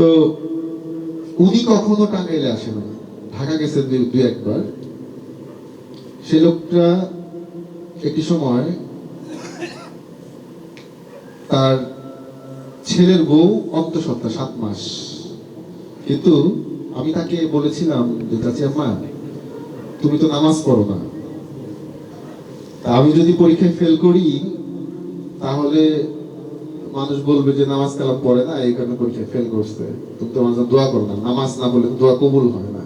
তো উনি কখনো টাঙ্গাইলে আসে না। ঢাকা গেছেন দুই একবার। সে লোকটা একটি সময় তার ছেলের বউ অন্তঃসত্ত্বা সাত মাস। কিন্তু আমি তাকে বলেছিলাম যে চাচি আম্মা, তুমি তো নামাজ পড়ো না। আমি যদি পরীক্ষায় ফেল করি, তাহলে মানুষ বলবে যে নামাজ কালাম পড়ে না, এই কারণে পরীক্ষায় ফেল করছে। তুমি তো আমার জন্য দোয়া করো না, নামাজ না বলে দোয়া কবুল হয় না।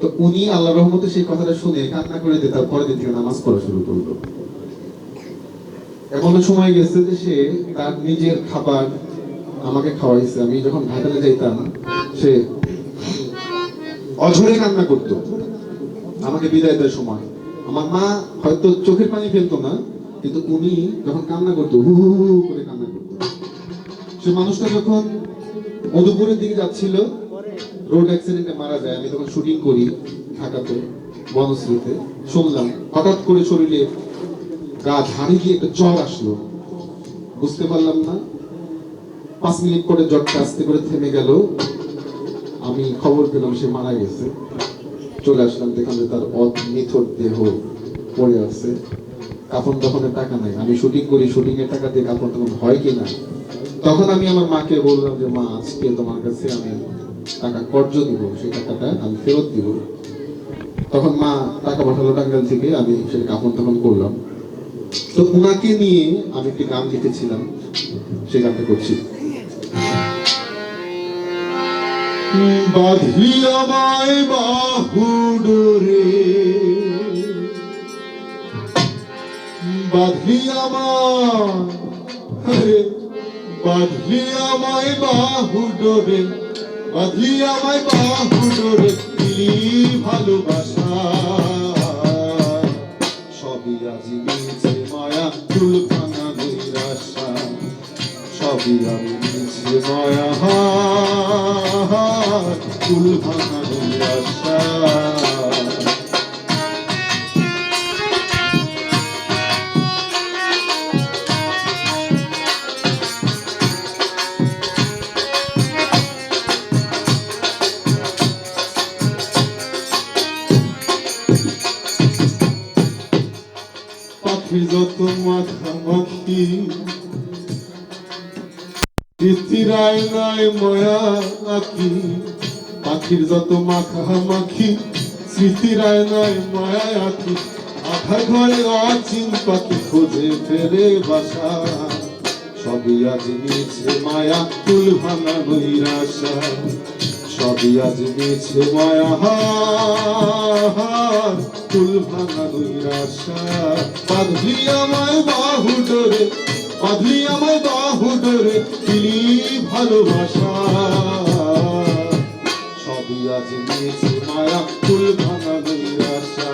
তো উনি আল্লাহ রহমতে সেই কথাটা শুনে কান্না করে দিয়ে তারপরে দিন থেকে নামাজ পড়া শুরু করল। এমন সময় গেছে যে সে তার নিজের খাবার আমাকে খাওয়াইছে। আমি যখন ঘাটালে যাইতাম, সে অঝরে কান্না করতো। আমাকে বিদায় দেওয়ার সময়। আমার মা হয়তো চোখের পানি ফেলতো না কিন্তু উনি যখন কান্না করতো, হু হু হু করে কান্না করতো। সে মানুষটা যখন মধুপুরের দিকে যাচ্ছিল, রোড অ্যাক্সিডেন্টে মারা যায়। আমি তখন শুটিং করি ঢাকাতে, বনশ্রীতে। শুনলাম, হঠাৎ করে শরীরে গা ঝাড়ি গিয়ে একটা জ্বর আসলো। বুঝতে পারলাম না, পাঁচ মিনিট পরে জ্বরটা আস্তে করে থেমে গেল। আমি খবর পেলাম সে মারা গেছে। চলে আসলাম দেখলাম যে তার অনিথর দেহ পড়ে আছে। কাপড় তখনের টাকা নাই, আমি শুটিং করি শুটিং এর টাকা দিয়ে কাপড় তখন হয় কি না তখন আমি আমার মাকে বললাম যে, মা, আজকে তোমার কাছে আমি টাকা কর্জ দিব, সেই টাকাটা আমি ফেরত দিব। তখন মা টাকা পাঠালো টাঙ্গাইল থেকে, আমি সেই কাপড় তখন করলাম। তো উনাকে নিয়ে আমি একটি গান লিখেছিলাম সেই গানটা করছি। বাঁধলি আমায় বাহু ডোরে বাঁধলি আমায়। বাঁধলি আমায় বাহু ডোরে বাঁধলি আমায় বাহু ডোরে দিলি ভালোবাসা সবই আজি মিছে মায়া চুল ভাঙা নৈরাশা সবই আমি মিছে মায়া চুল ভাঙা নৈরাশা যত মাখামাখি স্মৃতিরায় নাই মায়া আঁকি, পাখির যত মাখামাখি স্মৃতিরায় নাই মায়া আঁকি। আধা ঘরে অচিন পাখি খোঁজে ফেরে বাসা। সবই আজ মিছে মায়া তুল ভাঙা নৈরাশা। সবই আজ মিছে মায়া। তুল ভাঙা নৈরাশা বাঁধলি আমায় বাহু ডোরে বাঁধলি আমায় বাহু ডোরে দিলি ভালোবাসা। সবই আজ নিয়েছে মায়া কুল ভাঙা নৈরাশা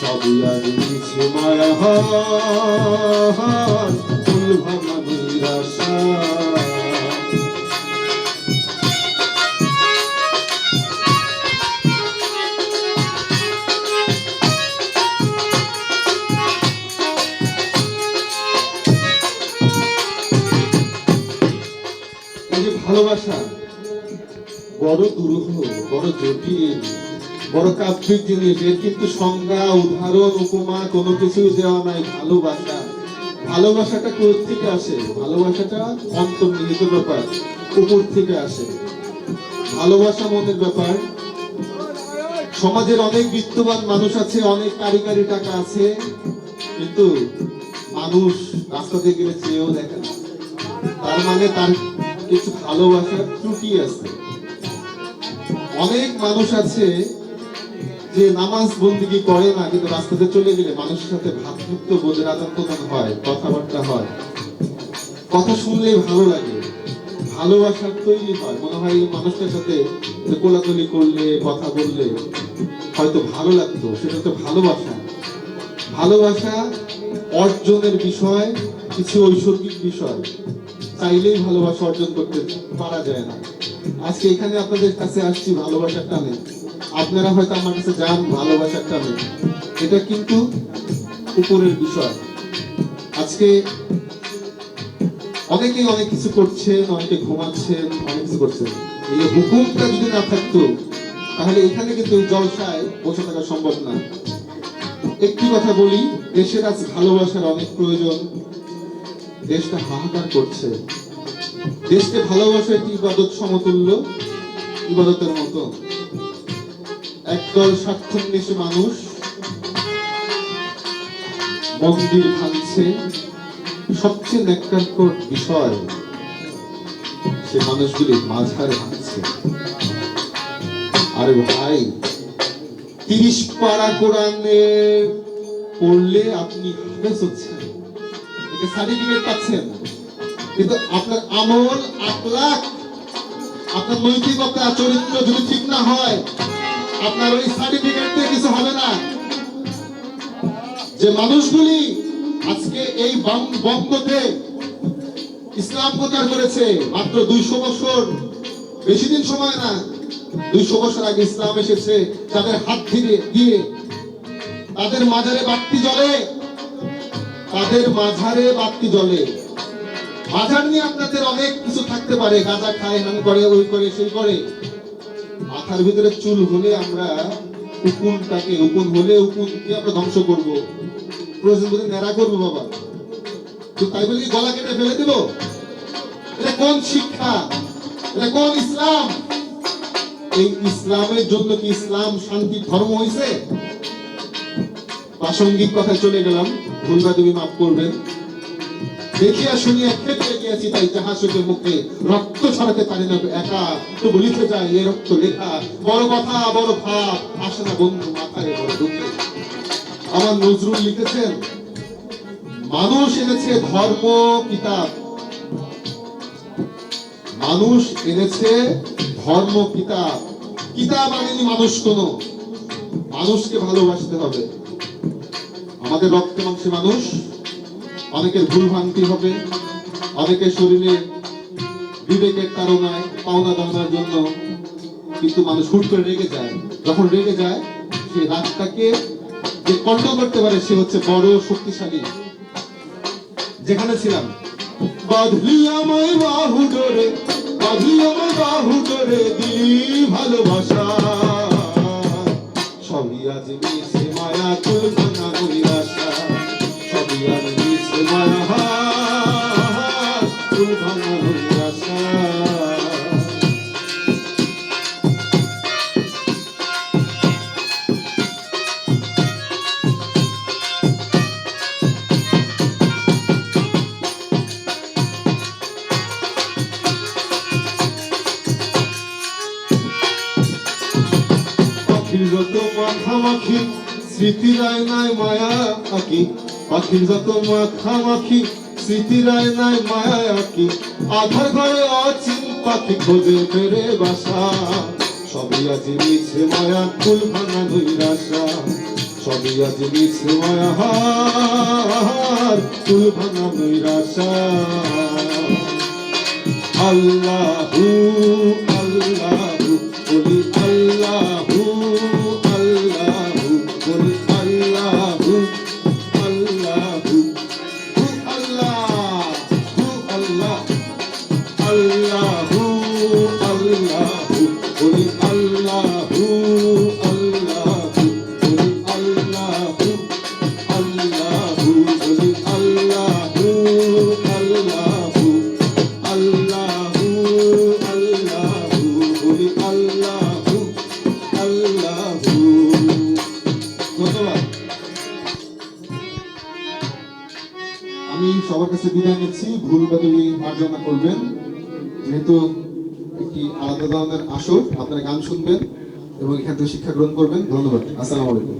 সবই আজ নিয়েছে মায়া হার ভালোবাসা। বড় দুরূহ, বড় জটিল, বড় কাব্যিক জিনিস, এর কিন্তু সংজ্ঞা, উদাহরণ, উপমা কোনো কিছু দেওয়া নাই, ভালোবাসা। ভালোবাসাটা কোথ থেকে আসে? ভালোবাসাটা অন্তর্নিহিত ব্যাপার, উপর থেকে আসে। ভালোবাসা মনের ব্যাপার। সমাজের অনেক বিত্তবান মানুষ আছে, অনেক কারিগরি টাকা আছে, কিন্তু মানুষ রাস্তা দিয়ে গেলে চেয়েও দেখে না। তার মানে তার কিছু ভালোবাসার ত্রুটি আছে। অনেক মানুষ আছে যে নামাজ বন্দিগি করে না, কিন্তু রাস্তাতে চলে গেলে মানুষের সাথে ভাতৃত্ব বোধের আদান প্রদান হয়, কথাবার্তা হয়। কথা শুনলেই ভালো লাগে, ভালোবাসার তৈরি হয়। মনে হয় এই মানুষটার সাথে কোলাকুলি করলে, কথা বললে হয়তো ভালো লাগতো, সেটা তো ভালোবাসা। ভালোবাসা অর্জনের বিষয়, কিছু ঐশ্বরিক বিষয়। চাইলেই ভালোবাসা অর্জন করতে পারা যায় না। আজকে এখানে আপনাদের কাছে আসছি ভালোবাসার টানে। আপনারা হয়তো আমার কাছে যান ভালোবাসার টানে। এটা কিন্তু উপরের বিষয়। আজকে অনেকেই অনেক কিছু করছেন, অনেকে ঘুমাচ্ছেন, অনেক কিছু করছেন। এই হুকুমটা যদি না থাকতো, তাহলে এখানে কিন্তু জলসায় বসে থাকা সম্ভব না। একটি কথা বলি, দেশের আজ ভালোবাসার অনেক প্রয়োজন। দেশটা হাহাকার করছে। দেশকে ভালোবাসা একটি ইবাদত সমতুল্য। ইবাদতের মতো। একদল স্বার্থন্বেষী মানুষ মন্দির ভাঙছে। সবচেয়ে ন্যাক্কারকর বিষয়, সে মানুষগুলি মাঝারে ভাঙছে। আরে ভাই, তিরিশ পারা কোরআনে পড়লে আপনি হাফেজ হচ্ছেন। সার্টিফিকেট পাচ্ছেন। কিন্তু আপনার আমল আপনার নৈতিকতা, চরিত্র যদি ঠিক না হয়, আপনার ওই সার্টিফিকেট দিয়ে কিছু হবে না। যে মানুষগুলি আজকে এই ইসলাম প্রচার করেছে মাত্র দুইশো বছর, বেশি দিন সময় না, দুইশো বছর আগে ইসলাম এসেছে, তাদের হাত ধীরে দিয়ে তাদের মাঝারে বাতি জ্বলে তাদের মাঝারে বাতি জ্বলে। মাঝার নিয়ে আপনাদের অনেক কিছু থাকতে পারে। গাঁজা খায় হান করে, ওই করে, সেই করে। মাথার ভিতরে চুল হলে আমরা উকুনটাকে, উকুন হলে উকুনকে আমরা ধ্বংস করব। প্রয়োজন বোধে ন্যাড়া করব, বাবা। তো তাই বলে কি গলা কেটে ফেলে দেব? এটা কোন শিক্ষা? এটা কোন ইসলাম? এই ইসলামের জন্য কি ইসলাম শান্তি ধর্ম হয়েছে প্রাসঙ্গিক কথায় চলে গেলাম। ভুলবা তুমি মাফ করবেন দেখিয়া শুনিয়া খেতে গিয়েছি তাই জাহাজের মুখে রক্ত ছড়াতে পারি না, একা তবু লিখে যায় এ রক্ত লেখা। বড় কথা, বড় ভাব, আসে না বন্ধু মাথায় বড় দুঃখে। আমার নজরুল লিখেছেন, মানুষ এনেছে ধর্ম, কিতাব। মানুষ এনেছে ধর্ম, কিতাব। কিতাব আনেনি মানুষ কোনো। মানুষকে ভালোবাসতে হবে। আমাদের রক্তে মাংসে মানুষ, অনেকের ভুল ভ্রান্তি হবে, অনেকের শরীরে বিবেকের তাড়নায় পাওনা দাওনার জন্য কিন্তু মানুষ হুট করে রেগে যায়। যখন রেগে যায়, সেই রাগটাকে যে কন্ট্রোল করতে পারে, সে হচ্ছে বড় শক্তিশালী। যেখানে ছিলাম। বাঁধলি বাহু ডোরে বাঁধলি বাহু ডোরে দিলি ভালোবাসা। সবই আজ মিছে মায়া কুল পাখির যত মাখামাখি স্মৃতির আয়নায় মায়া আঁকি। পাখির যত মাখামাখি স্মৃতির আয়নায় মায়া আঁকি আধার ঘরে অচিন পাখি খোঁজে ফেরে বাসা। সবই আজ মিছে মায়া, ফুল ভাঙা নৈরাশা। সবই আজ মিছে মায়া হার ফুল ভাঙা নৈরাশা আল্লাহু আল্লাহু কাছে বিদায় নিচ্ছি। ভুল তুমি মার্জনা করবেন। যেহেতু একটি আলাদা ধরনের আসর, আপনারা গান শুনবেন এবং এখান থেকে শিক্ষা গ্রহণ করবেন। ধন্যবাদ। আসসালামু আলাইকুম।